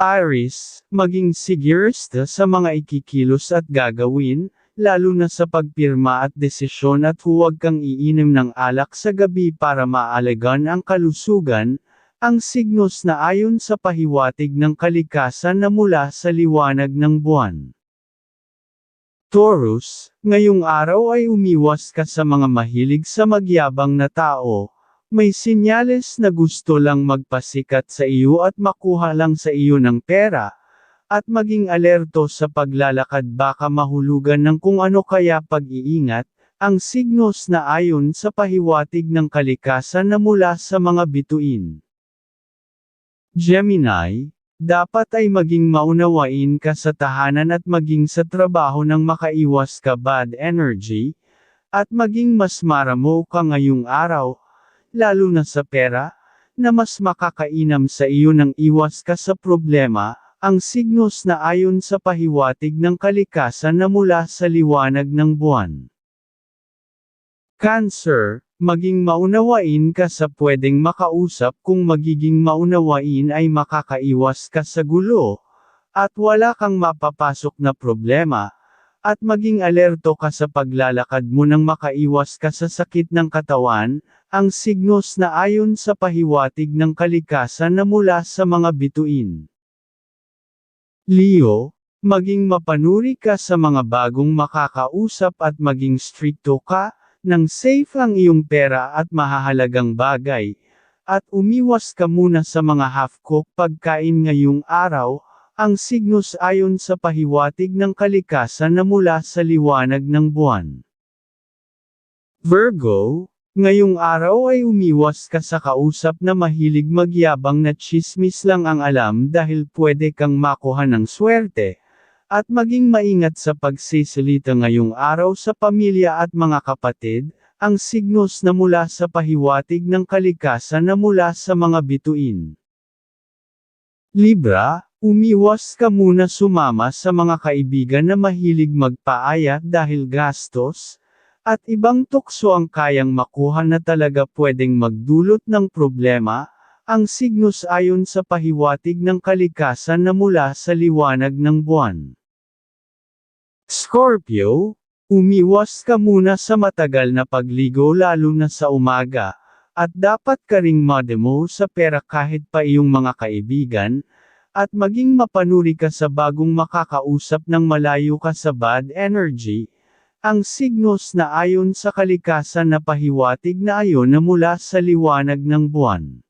Aris, maging sigurista sa mga ikikilos at gagawin, lalo na sa pagpirma at desisyon at huwag kang iinom ng alak sa gabi para maalagan ang kalusugan, ang signos na ayon sa pahiwatig ng kalikasan na mula sa liwanag ng buwan. Taurus, ngayong araw ay umiwas ka sa mga mahilig sa magyabang na tao, may sinyales na gusto lang magpasikat sa iyo at makuha lang sa iyo ng pera, at maging alerto sa paglalakad baka mahulugan ng kung ano kaya pag-iingat, ang signos na ayon sa pahiwatig ng kalikasan na mula sa mga bituin. Gemini, dapat ay maging maunawain ka sa tahanan at maging sa trabaho nang makaiwas ka bad energy, at maging mas maramo ka ngayong araw, lalo na sa pera, na mas makakainam sa iyo nang iwas ka sa problema, ang signos na ayon sa pahiwatig ng kalikasan na mula sa liwanag ng buwan. Cancer, maging maunawain ka sa pwedeng makausap kung magiging maunawain ay makakaiwas ka sa gulo, at wala kang mapapasok na problema, at maging alerto ka sa paglalakad mo nang makaiwas ka sa sakit ng katawan, ang signos na ayon sa pahiwatig ng kalikasan na mula sa mga bituin. Leo, maging mapanuri ka sa mga bagong makakausap at maging stricto ka, nang safe ang iyong pera at mahahalagang bagay, at umiwas ka muna sa mga half-cook pagkain ngayong araw, ang signos ayon sa pahiwatig ng kalikasan na mula sa liwanag ng buwan. Virgo, ngayong araw ay umiwas ka sa kausap na mahilig magyabang na chismis lang ang alam dahil pwede kang makuha ng swerte, at maging maingat sa pagsisilita ngayong araw sa pamilya at mga kapatid, ang signos na mula sa pahiwatig ng kalikasan na mula sa mga bituin. Libra, Umiwas ka muna sumama sa mga kaibigan na mahilig magpaaya dahil gastos, at ibang tukso ang kayang makuha na talaga pwedeng magdulot ng problema, ang signos ayon sa pahiwatig ng kalikasan na mula sa liwanag ng buwan. Scorpio, umiwas ka muna sa matagal na pagligo lalo na sa umaga, at dapat ka ring mademo sa pera kahit pa iyong mga kaibigan, at maging mapanuri ka sa bagong makakausap ng malayo ka sa bad energy, ang signos na ayon sa kalikasan na pahiwatig na ayon na mula sa liwanag ng buwan.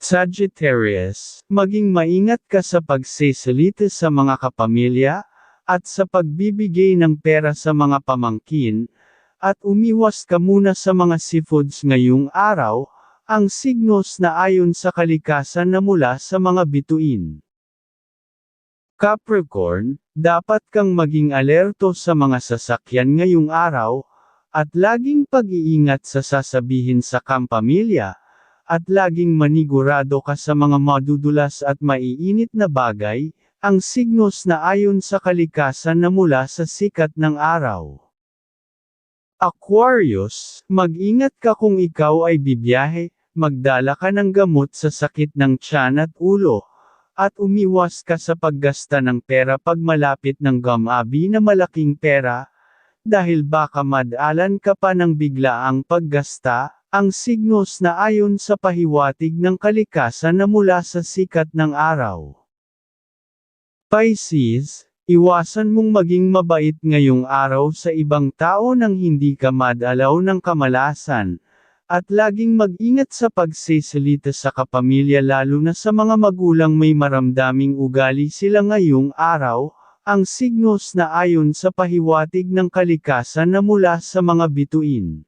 Sagittarius, maging maingat ka sa pagsisalita sa mga kapamilya, at sa pagbibigay ng pera sa mga pamangkin, at umiwas ka muna sa mga seafoods ngayong araw, ang signos na ayon sa kalikasan na mula sa mga bituin. Capricorn, dapat kang maging alerto sa mga sasakyan ngayong araw, at laging pag-iingat sa sasabihin sa kampamilya, at laging manigurado ka sa mga madudulas at maiinit na bagay, ang signos na ayon sa kalikasan na mula sa sikat ng araw. Aquarius, mag-ingat ka kung ikaw ay bibiyahe, magdala ka ng gamot sa sakit ng tiyan at ulo, at umiwas ka sa paggasta ng pera pag malapit ng gamabi na malaking pera, dahil baka madalan ka pa ng biglaang paggasta, ang signos na ayon sa pahiwatig ng kalikasan na mula sa sikat ng araw. Pisces, iwasan mong maging mabait ngayong araw sa ibang tao nang hindi ka madalaw ng kamalasan, at laging mag-ingat sa pagsisalita sa kapamilya lalo na sa mga magulang may maramdaming ugali sila ngayong araw, ang signos na ayon sa pahiwatig ng kalikasan na mula sa mga bituin.